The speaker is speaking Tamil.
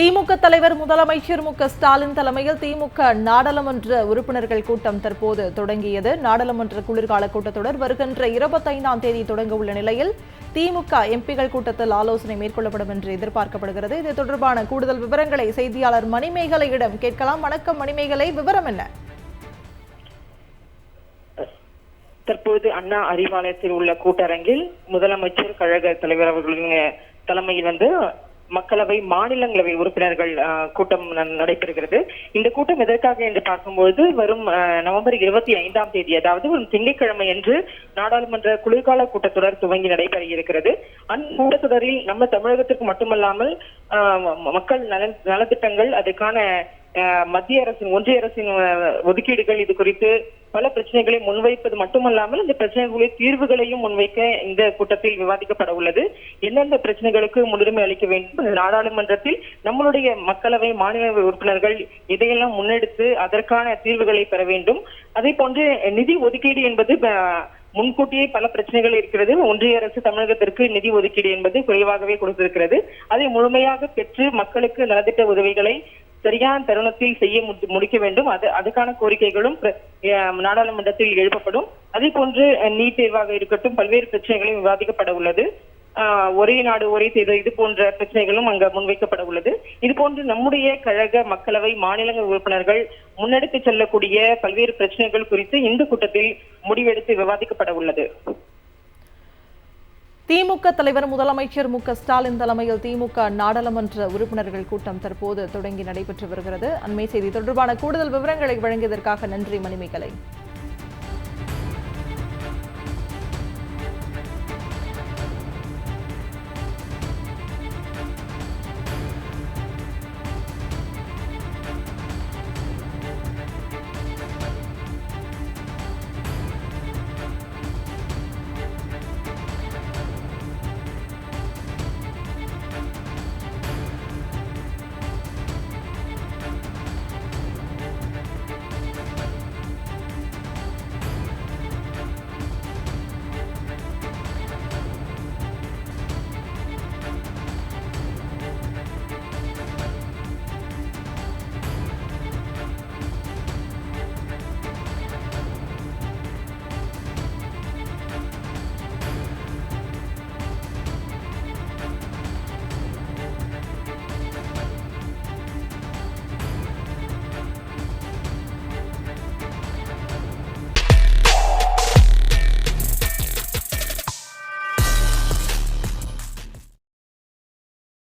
திமுக தலைவர் முதலமைச்சர் மு ஸ்டாலின் தலைமையில் திமுக நாடாளுமன்ற உறுப்பினர்கள் கூட்டம் தற்போது தொடங்கியது. நாடாளுமன்ற குளிர்கால கூட்டத்தொடர் வருகின்ற இருபத்தைந்தாம் தேதி தொடங்க உள்ள நிலையில் திமுக எம்பிகள் கூட்டத்தில் ஆலோசனை மேற்கொள்ளப்படும் என்று எதிர்பார்க்கப்படுகிறது. இது தொடர்பான கூடுதல் விவரங்களை செய்தியாளர் மணிமேகலையிடம் கேட்கலாம். வணக்கம் மணிமேகலை விவரம் என்ன? தற்போது அண்ணா அறிவாலயத்தில் உள்ள கூட்டரங்கில் முதலமைச்சர் கழக தலைவர் அவர்களின் தலைமையில் வந்து மக்களவை மாநிலங்களவை உறுப்பினர்கள் அஹ், கூட்டம் ந- நடைபெறுகிறது. இந்த கூட்டம் எதற்காக என்று பார்க்கும்போது வரும் அஹ், நவம்பர் இருபத்தி ஐந்தாம் தேதி அதாவது வரும் திங்கட்கிழமை என்று நாடாளுமன்ற குளிர்கால கூட்டத்தொடர் துவங்கி நடைபெற இருக்கிறது அந்த கூட்டத்தொடரில் நம்ம தமிழகத்திற்கு மட்டுமல்லாமல் மக்கள் நலன் நலத்திட்டங்கள் அதுக்கான மத்திய அரசின் ஒன்றிய அரசின் ஒதுக்கீடுகள் இது குறித்து பல பிரச்சனைகளை முன்வைப்பது மட்டுமல்லாமல் இந்த பிரச்சனைகளுடைய தீர்வுகளையும் முன்வைக்க இந்த கூட்டத்தில் விவாதிக்கப்பட உள்ளது. எந்தெந்த பிரச்சனைகளுக்கு முன்னுரிமை அளிக்க வேண்டும்? நாடாளுமன்றத்தில் நம்மளுடைய மக்களவை மாநில உறுப்பினர்கள் இதையெல்லாம் முன்னெடுத்து அதற்கான தீர்வுகளை பெற வேண்டும். அதே போன்று நிதி ஒதுக்கீடு என்பது அஹ், முன்கூட்டியே பல பிரச்சனைகள் இருக்கிறது. ஒன்றிய அரசு தமிழகத்திற்கு நிதி ஒதுக்கீடு என்பது குறைவாகவே கொடுத்திருக்கிறது. அதை முழுமையாக பெற்று மக்களுக்கு நலத்திட்ட உதவிகளை சரியான தருணத்தில் செய்ய முடிக்க வேண்டும். அது அதுக்கான கோரிக்கைகளும் நாடாளுமன்றத்தில் எழுப்பப்படும். அதே போன்று நீட் தேர்வாக இருக்கட்டும் பல்வேறு பிரச்சனைகளும் விவாதிக்கப்பட உள்ளது. ஆஹ், ஒரே நாடு ஒரே தேர்தல் இது போன்ற பிரச்சனைகளும் அங்க முன்வைக்கப்பட உள்ளது. இது போன்று நம்முடைய கழக மக்களவை மாநிலங்கள் உறுப்பினர்கள் முன்னெடுத்து செல்லக்கூடிய பல்வேறு பிரச்சனைகள் குறித்து இந்த கூட்டத்தில் முடிவெடுத்து விவாதிக்கப்பட உள்ளது. திமுக தலைவர் முதலமைச்சர் மு ஸ்டாலின் தலைமையில் திமுக நாடாளுமன்ற உறுப்பினர்கள் கூட்டம் தற்போது தொடங்கி நடைபெற்று வருகிறது. அண்மை செய்தி தொடர்பான கூடுதல் விவரங்களை வழங்கியதற்காக நன்றி மணிமேகலை.